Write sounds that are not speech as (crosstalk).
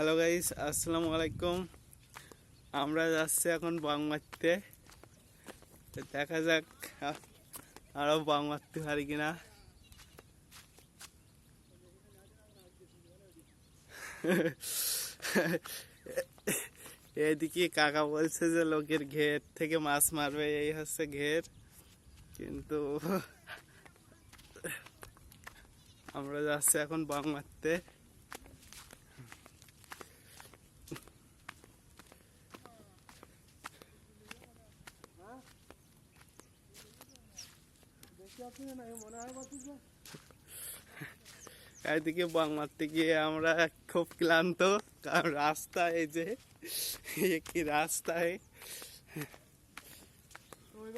Hello guys আসসালামু আলাইকুম আমরা যাচ্ছি এখন বাং মারতে। দেখা যাক আ- আরও বাং মারতে পারি কিনা। এদিকে কাকা বলছে যে লোকের ঘের থেকে মাছ মারবে, এই হচ্ছে ঘের। কিন্তু আমরা যাচ্ছি এখন বাং মারতে। (laughs) এদিকে বাং মারতে গিয়ে আমরা খুব ক্লান্ত কারণ রাস্তা এই যে একই রাস্তায়? ওই